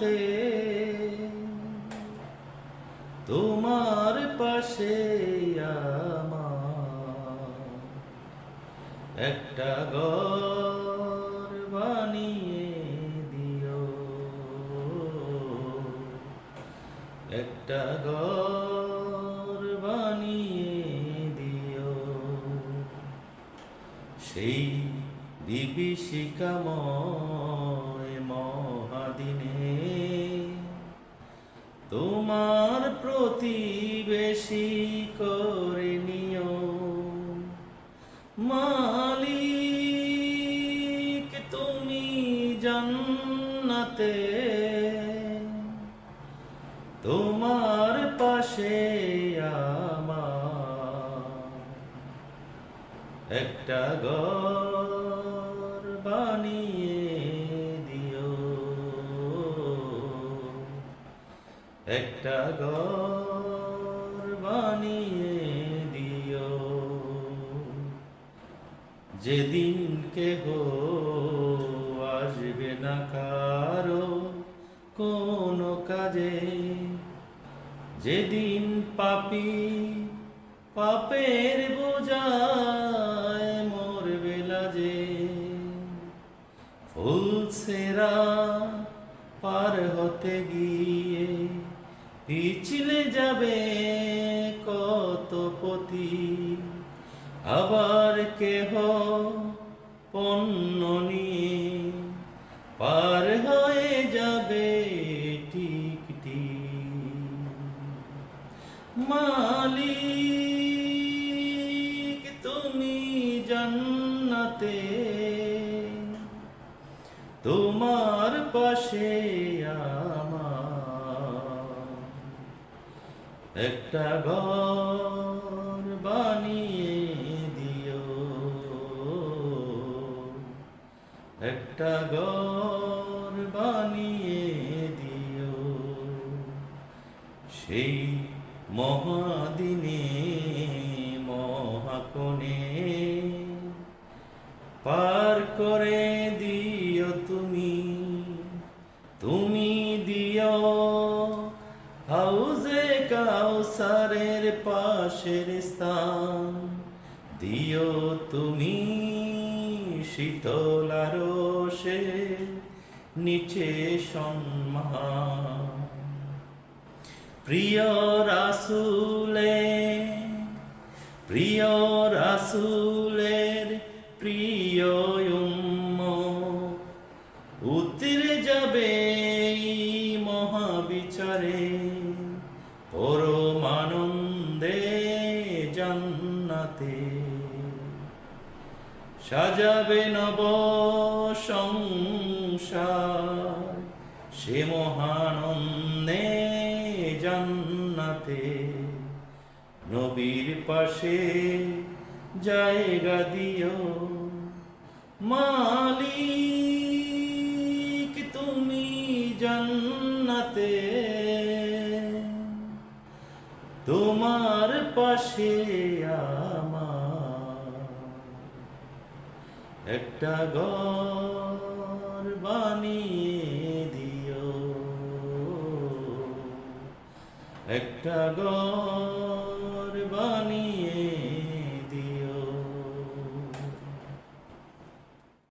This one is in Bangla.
জান্নাতে তোমার পাশে আমার একটা ঘর বানিয়ে দিও। একটা ঘর বানিয়ে দিও। সেই বিভীষিকাময় মহাদিনে তোমার প্রতিবেশী করে নিও। মালিক তুমি জান্নাতে। তোমার পাশে আমার একটা ঘর। একটা ঘর বানিয়ে দিও। যেদিন কেহ আসবে না কারও কোনো কাজে, যেদিন পাপি পাপের বোঝায় মোর বেলা যে ফুল সেরা পার হতে গিয়ে পিছলে যাবে কত পতি আবার কেহ পণ্য নিয়ে পার হয়ে যাবে টিকটি মালিক, তুমি জান্নাতে। তোমার পাশে আমার একটা ঘর বানিয়ে দিও। একটা ঘর বানিয়ে দিও। সেই মহাদিনে, মহাকণে পার করে দিও তুমি। তুমি কাউসারের পাশের স্থান। দিও তুমি শীতল সে নিচে সম্মান। প্রিয় রাসুলে প্রিয় রাসুলের পরমানন্দে জান্নাতে। সাজাবে নব সংসার সে মহানন্দে জান্নাতে। নবীর পাশে জায়গা দিও মালিক। তোমার পাশে একটা ঘর বানিয়ে দিও। একটা ঘর